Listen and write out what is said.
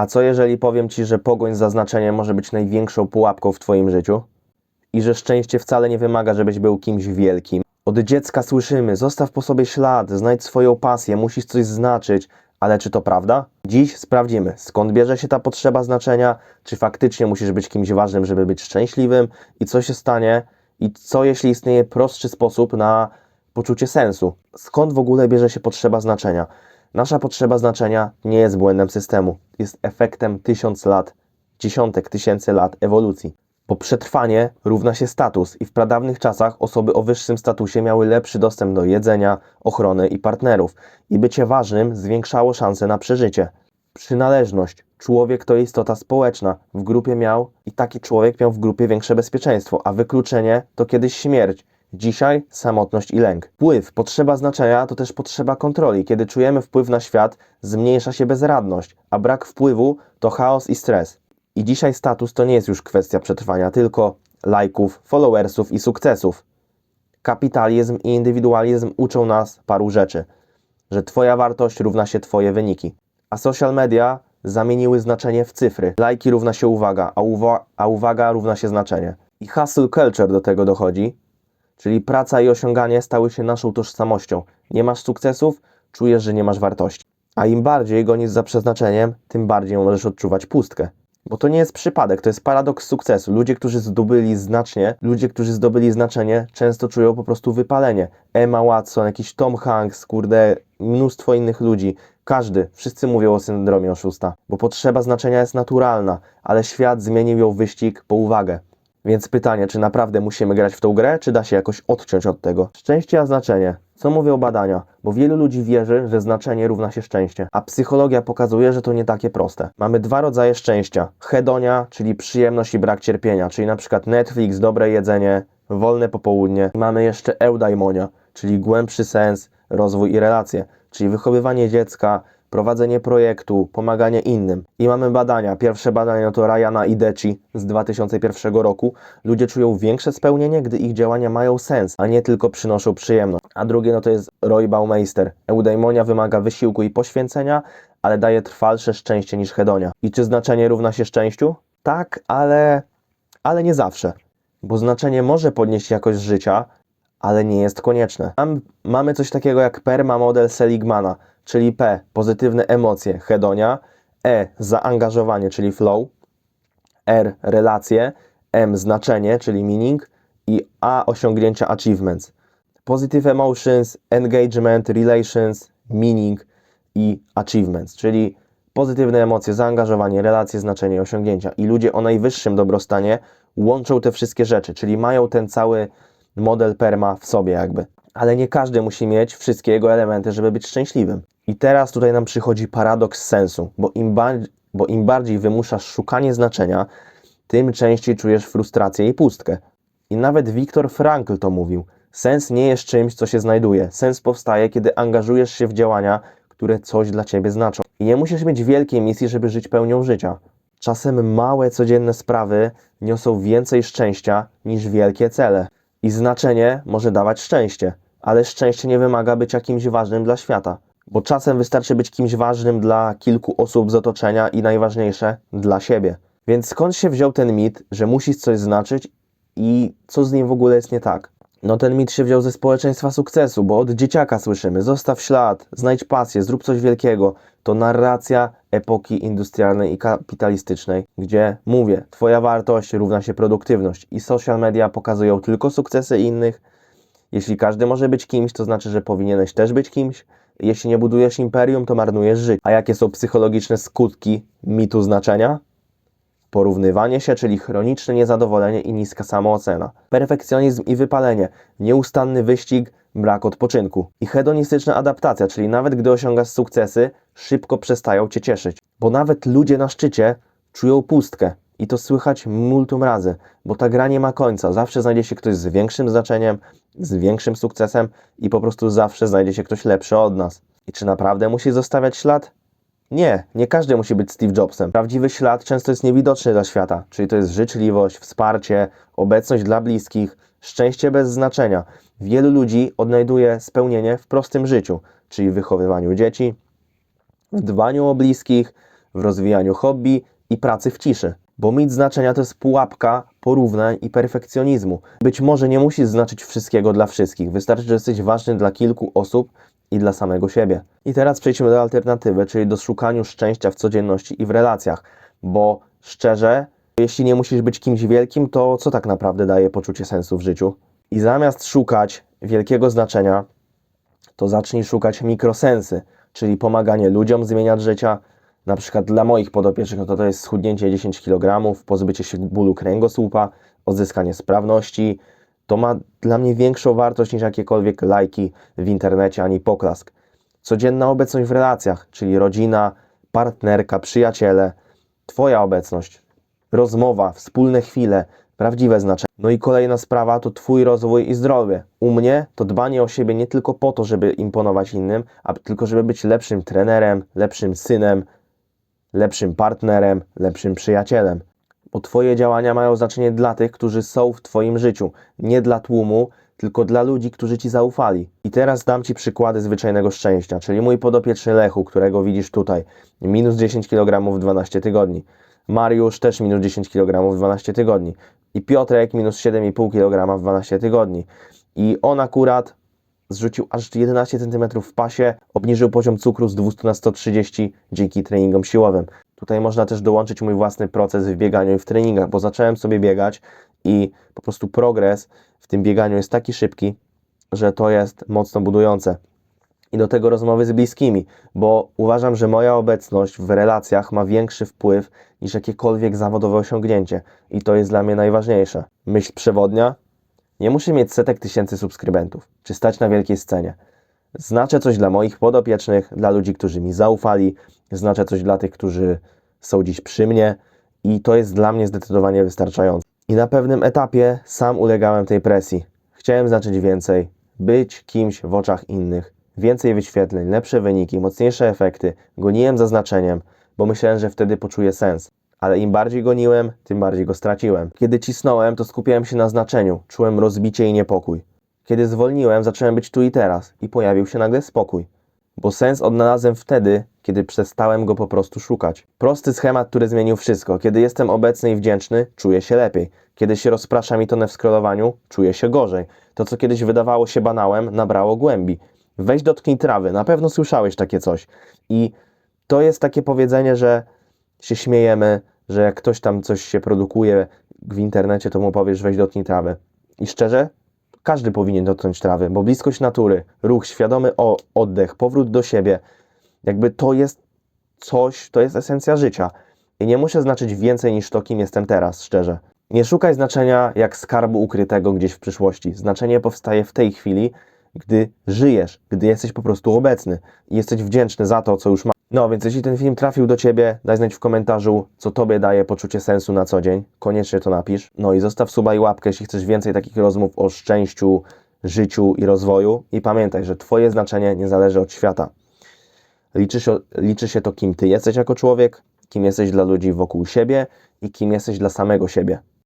A co jeżeli powiem Ci, że pogoń za znaczeniem może być największą pułapką w Twoim życiu? I że szczęście wcale nie wymaga, żebyś był kimś wielkim. Od dziecka słyszymy, zostaw po sobie ślad, znajdź swoją pasję, musisz coś znaczyć, ale czy to prawda? Dziś sprawdzimy, skąd bierze się ta potrzeba znaczenia, czy faktycznie musisz być kimś ważnym, żeby być szczęśliwym i co się stanie, i co jeśli istnieje prostszy sposób na poczucie sensu. Skąd w ogóle bierze się potrzeba znaczenia? Nasza potrzeba znaczenia nie jest błędem systemu, jest efektem tysiąc lat, dziesiątek tysięcy lat ewolucji. Bo przetrwanie równa się status i w pradawnych czasach osoby o wyższym statusie miały lepszy dostęp do jedzenia, ochrony i partnerów i bycie ważnym zwiększało szanse na przeżycie. Przynależność. Człowiek to istota społeczna. W grupie miał i taki człowiek miał w grupie większe bezpieczeństwo, a wykluczenie to kiedyś śmierć. Dzisiaj samotność i lęk. Wpływ, potrzeba znaczenia to też potrzeba kontroli. Kiedy czujemy wpływ na świat, zmniejsza się bezradność, a brak wpływu to chaos i stres. I dzisiaj status to nie jest już kwestia przetrwania, tylko lajków, followersów i sukcesów. Kapitalizm i indywidualizm uczą nas paru rzeczy, że Twoja wartość równa się Twoje wyniki. A social media zamieniły znaczenie w cyfry. Lajki równa się uwaga, a, uwa- a uwaga równa się znaczenie. I hustle culture do tego dochodzi, czyli praca i osiąganie stały się naszą tożsamością. Nie masz sukcesów, czujesz, że nie masz wartości. A im bardziej gonisz za przeznaczeniem, tym bardziej możesz odczuwać pustkę. Bo to nie jest przypadek, to jest paradoks sukcesu. Ludzie, którzy zdobyli znacznie, ludzie, którzy zdobyli znaczenie, często czują po prostu wypalenie. Emma Watson, jakiś Tom Hanks, kurde, mnóstwo innych ludzi. Każdy, wszyscy mówią o syndromie oszusta, bo potrzeba znaczenia jest naturalna, ale świat zmienił ją wyścig po uwagę. Więc pytanie, czy naprawdę musimy grać w tą grę, czy da się jakoś odciąć od tego? Szczęście a znaczenie. Co mówią badania? Bo wielu ludzi wierzy, że znaczenie równa się szczęście, a psychologia pokazuje, że to nie takie proste. Mamy dwa rodzaje szczęścia. Hedonia, czyli przyjemność i brak cierpienia, czyli na przykład Netflix, dobre jedzenie, wolne popołudnie. Mamy jeszcze eudaimonia, czyli głębszy sens, rozwój i relacje, czyli wychowywanie dziecka, prowadzenie projektu, pomaganie innym. I mamy badania. Pierwsze badania to Ryana i Deci z 2001 roku. Ludzie czują większe spełnienie, gdy ich działania mają sens, a nie tylko przynoszą przyjemność. A drugie no to jest Roy Baumeister. Eudaimonia wymaga wysiłku i poświęcenia, ale daje trwalsze szczęście niż hedonia. I czy znaczenie równa się szczęściu? Tak, ale, ale nie zawsze. Bo znaczenie może podnieść jakość życia, ale nie jest konieczne. Mam, mamy coś takiego jak PERMA model Seligmana, czyli P pozytywne emocje, hedonia, E zaangażowanie, czyli flow, R relacje, M znaczenie, czyli meaning i A osiągnięcia achievements. Positive emotions, engagement, relations, meaning i achievements, czyli pozytywne emocje, zaangażowanie, relacje, znaczenie osiągnięcia. I ludzie o najwyższym dobrostanie łączą te wszystkie rzeczy, czyli mają ten cały model perma w sobie jakby. Ale nie każdy musi mieć wszystkie jego elementy, żeby być szczęśliwym. I teraz tutaj nam przychodzi paradoks sensu, bo im, ba- bo im bardziej wymuszasz szukanie znaczenia, tym częściej czujesz frustrację i pustkę. I nawet Viktor Frankl to mówił. Sens nie jest czymś, co się znajduje. Sens powstaje, kiedy angażujesz się w działania, które coś dla ciebie znaczą. I nie musisz mieć wielkiej misji, żeby żyć pełnią życia. Czasem małe, codzienne sprawy niosą więcej szczęścia niż wielkie cele. I znaczenie może dawać szczęście, ale szczęście nie wymaga bycia kimś ważnym dla świata. Bo czasem wystarczy być kimś ważnym dla kilku osób z otoczenia i najważniejsze dla siebie. Więc skąd się wziął ten mit, że musisz coś znaczyć i co z nim w ogóle jest nie tak? No ten mit się wziął ze społeczeństwa sukcesu, bo od dzieciaka słyszymy zostaw ślad, znajdź pasję, zrób coś wielkiego. To narracja epoki industrialnej i kapitalistycznej, gdzie mówię, twoja wartość równa się produktywność i social media pokazują tylko sukcesy innych. Jeśli każdy może być kimś, to znaczy, że powinieneś też być kimś. Jeśli nie budujesz imperium, to marnujesz życie. A jakie są psychologiczne skutki mitu znaczenia? Porównywanie się, czyli chroniczne niezadowolenie i niska samoocena. Perfekcjonizm i wypalenie, nieustanny wyścig, brak odpoczynku. I hedonistyczna adaptacja, czyli nawet gdy osiągasz sukcesy, szybko przestają cię cieszyć. Bo nawet ludzie na szczycie czują pustkę. I to słychać multum razy, bo ta gra nie ma końca. Zawsze znajdzie się ktoś z większym znaczeniem, z większym sukcesem i po prostu zawsze znajdzie się ktoś lepszy od nas. I czy naprawdę musi zostawiać ślad? Nie, nie każdy musi być Steve Jobsem. Prawdziwy ślad często jest niewidoczny dla świata, czyli to jest życzliwość, wsparcie, obecność dla bliskich, szczęście bez znaczenia. Wielu ludzi odnajduje spełnienie w prostym życiu, czyli wychowywaniu dzieci, w dbaniu o bliskich, w rozwijaniu hobby i pracy w ciszy. Bo mit znaczenia to jest pułapka porównań i perfekcjonizmu. Być może nie musisz znaczyć wszystkiego dla wszystkich, wystarczy, że jesteś ważny dla kilku osób i dla samego siebie. I teraz przejdźmy do alternatywy, czyli do szukaniu szczęścia w codzienności i w relacjach, bo szczerze, jeśli nie musisz być kimś wielkim, to co tak naprawdę daje poczucie sensu w życiu? I zamiast szukać wielkiego znaczenia, to zacznij szukać mikrosensy, czyli pomaganie ludziom zmieniać życia. Na przykład dla moich podopiecznych no to, to jest schudnięcie 10 kg, pozbycie się bólu kręgosłupa, odzyskanie sprawności. To ma dla mnie większą wartość niż jakiekolwiek lajki w internecie ani poklask. Codzienna obecność w relacjach, czyli rodzina, partnerka, przyjaciele, Twoja obecność, rozmowa, wspólne chwile, prawdziwe znaczenie. No i kolejna sprawa to Twój rozwój i zdrowie. U mnie to dbanie o siebie nie tylko po to, żeby imponować innym, a tylko żeby być lepszym trenerem, lepszym synem, lepszym partnerem, lepszym przyjacielem. Bo Twoje działania mają znaczenie dla tych, którzy są w Twoim życiu, nie dla tłumu, tylko dla ludzi, którzy Ci zaufali. I teraz dam Ci przykłady zwyczajnego szczęścia, czyli mój podopieczny Lechu, którego widzisz tutaj, minus 10 kg w 12 tygodni. Mariusz też minus 10 kg w 12 tygodni. I Piotrek minus 7,5 kg w 12 tygodni. I on akurat zrzucił aż 11 cm w pasie, obniżył poziom cukru z 200 na 130 dzięki treningom siłowym. Tutaj można też dołączyć mój własny proces w bieganiu i w treningach, bo zacząłem sobie biegać i po prostu progres w tym bieganiu jest taki szybki, że to jest mocno budujące. I do tego rozmowy z bliskimi, bo uważam, że moja obecność w relacjach ma większy wpływ niż jakiekolwiek zawodowe osiągnięcie. I to jest dla mnie najważniejsze. Myśl przewodnia, nie muszę mieć setek tysięcy subskrybentów, czy stać na wielkiej scenie. Znaczę coś dla moich podopiecznych, dla ludzi, którzy mi zaufali, znaczę coś dla tych, którzy są dziś przy mnie i to jest dla mnie zdecydowanie wystarczające. I na pewnym etapie sam ulegałem tej presji. Chciałem znaczyć więcej, być kimś w oczach innych, więcej wyświetleń, lepsze wyniki, mocniejsze efekty. Goniłem za znaczeniem, bo myślałem, że wtedy poczuję sens. Ale im bardziej goniłem, tym bardziej go straciłem. Kiedy cisnąłem, to skupiałem się na znaczeniu, czułem rozbicie i niepokój. Kiedy zwolniłem, zacząłem być tu i teraz i pojawił się nagle spokój. Bo sens odnalazłem wtedy, kiedy przestałem go po prostu szukać. Prosty schemat, który zmienił wszystko. Kiedy jestem obecny i wdzięczny, czuję się lepiej. Kiedy się rozprasza mi tonę w scrollowaniu, czuję się gorzej. To, co kiedyś wydawało się banałem, nabrało głębi. Weź dotknij trawy, na pewno słyszałeś takie coś. I to jest takie powiedzenie, że się śmiejemy, że jak ktoś tam coś się produkuje w internecie, to mu powiesz weź dotknij trawy. I szczerze, każdy powinien dotknąć trawy, bo bliskość natury, ruch, świadomy o, oddech, powrót do siebie, jakby to jest coś, to jest esencja życia. I nie muszę znaczyć więcej niż to, kim jestem teraz, szczerze. Nie szukaj znaczenia jak skarbu ukrytego gdzieś w przyszłości. Znaczenie powstaje w tej chwili, gdy żyjesz, gdy jesteś po prostu obecny i jesteś wdzięczny za to, co już masz. No więc jeśli ten film trafił do Ciebie, daj znać w komentarzu, co Tobie daje poczucie sensu na co dzień. Koniecznie to napisz. No i zostaw suba i łapkę, jeśli chcesz więcej takich rozmów o szczęściu, życiu i rozwoju. I pamiętaj, że Twoje znaczenie nie zależy od świata. Liczy się, liczy się to, kim Ty jesteś jako człowiek, kim jesteś dla ludzi wokół siebie i kim jesteś dla samego siebie.